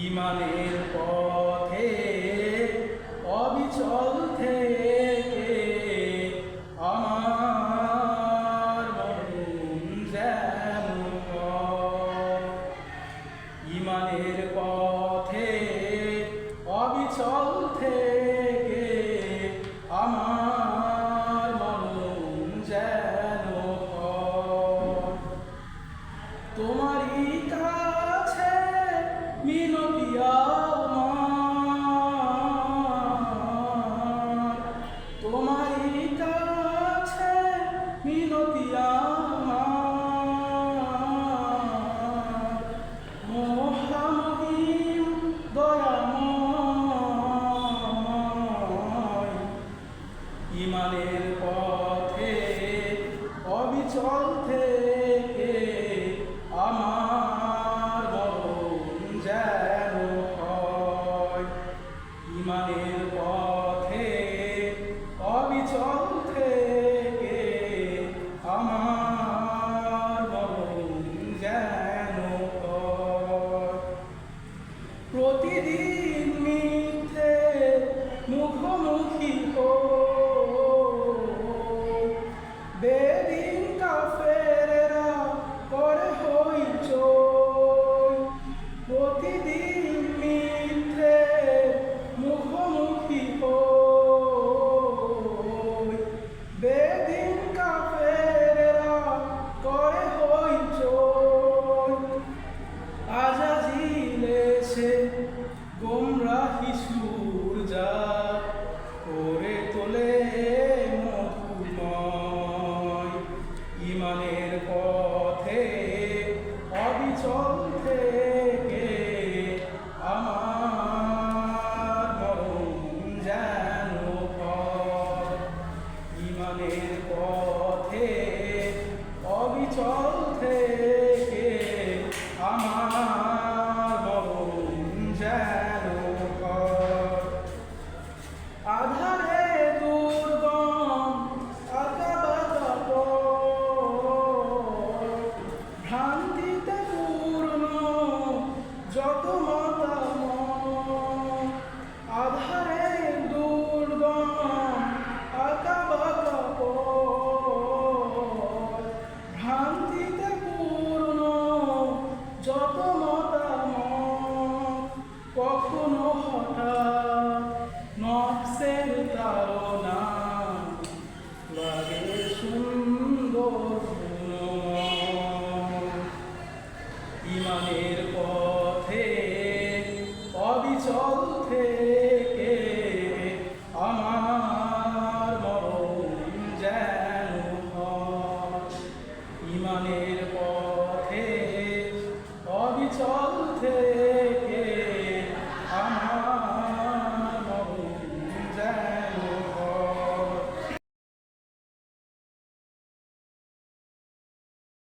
ইমানের পথে অবিচল থেকে ইমানের পথে অবিচল থেকে